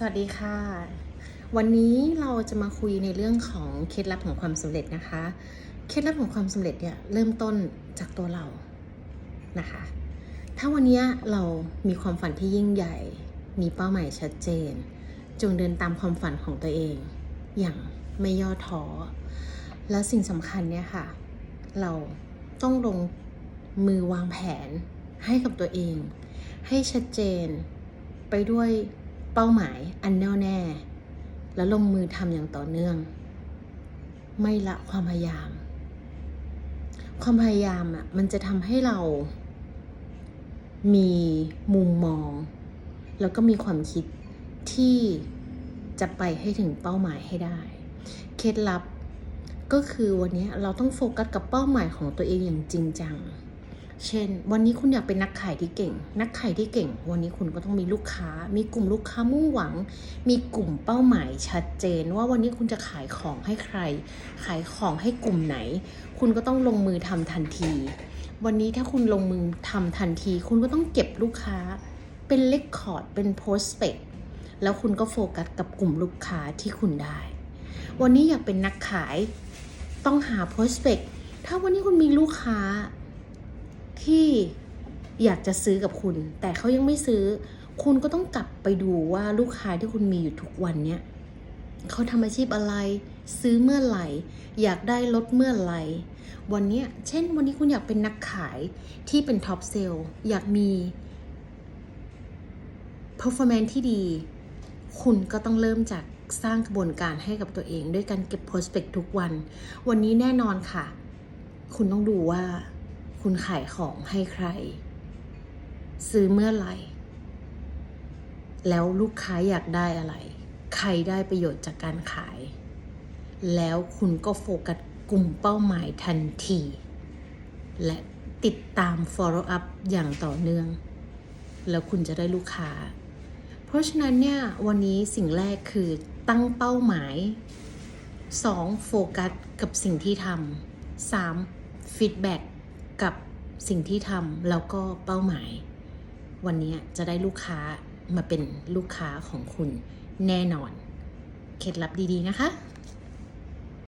สวัสดีค่ะ วันนี้เราจะมาคุยในเรื่องของเคล็ดลับของความสำเร็จนะคะ เคล็ดลับของความสำเร็จเนี่ยเริ่มต้นจากตัวเรานะคะ ถ้าวันนี้เรามีความฝันที่ยิ่งใหญ่ มีเป้าหมายชัดเจน จงเดินตามความฝันของตัวเอง อย่างไม่ย่อท้อแล้วสิ่งสำคัญเนี่ยค่ะ เราต้องลงมือวางแผนให้กับตัวเอง ให้ชัดเจนไปด้วย เป้าหมายอันแน่วแน่ แล้วลงมือทำอย่างต่อเนื่อง ไม่ละความพยายาม ความพยายามอะมันจะทำให้เรามีมุมมอง แล้วก็มีความคิดที่จะไปให้ถึงเป้าหมายให้ได้ เคล็ดลับก็คือวันนี้เราต้องโฟกัสกับเป้าหมายของตัวเองอย่างจริงจัง เช่น วันนี้คุณอยากเป็นนักขายที่เก่ง นักขายที่เก่ง วันนี้คุณก็ต้องมีลูกค้า มีกลุ่มลูกค้ามุ่งหวัง มีกลุ่มเป้าหมายชัดเจน ว่าวันนี้คุณจะขายของให้ใคร ขายของให้กลุ่มไหน คุณก็ต้องลงมือทำทันที วันนี้ถ้าคุณลงมือทำทันที คุณก็ต้องเก็บลูกค้า เป็นเลคคอร์ด เป็นโพสเปกแล้วคุณก็โฟกัสกับกลุ่มลูกค้าที่คุณได้ วันนี้อยากเป็นนักขาย ต้องหาโพสเปกถ้าวันนี้คุณมีลูกค้า ที่อยากจะซื้อกับคุณ แต่เขายังไม่ซื้อ คุณก็ต้องกลับไปดูว่าลูกค้าที่คุณมีอยู่ทุกวันเนี้ยเขาทำอาชีพอะไร ซื้อเมื่อไหร่ อยากได้ลดเมื่อไหร่ วันนี้เช่นวันนี้คุณอยากเป็นนักขายที่เป็นท็อปเซลล์อยากมี performance ที่ดี คุณก็ต้องเริ่มจากสร้างกระบวนการให้กับตัวเอง ด้วยการเก็บ prospect ทุกวัน วันนี้แน่นอนค่ะ คุณต้องดูว่า คุณขายของให้ใคร ซื้อเมื่อไหร่ แล้วลูกค้าอยากได้อะไร ใครได้ประโยชน์จากการขาย แล้วคุณก็โฟกัสกลุ่มเป้าหมายทันที และติดตาม follow up อย่างต่อเนื่อง แล้วคุณจะได้ลูกค้า เพราะฉะนั้นเนี่ยวันนี้สิ่งแรกคือตั้งเป้าหมาย 2. โฟกัสกับสิ่งที่ทำ 3. ฟีดแบ็ก กับสิ่งที่ทำแล้วก็เป้าหมาย วันนี้จะได้ลูกค้ามาเป็นลูกค้าของคุณแน่นอน เคล็ดลับดีๆนะคะ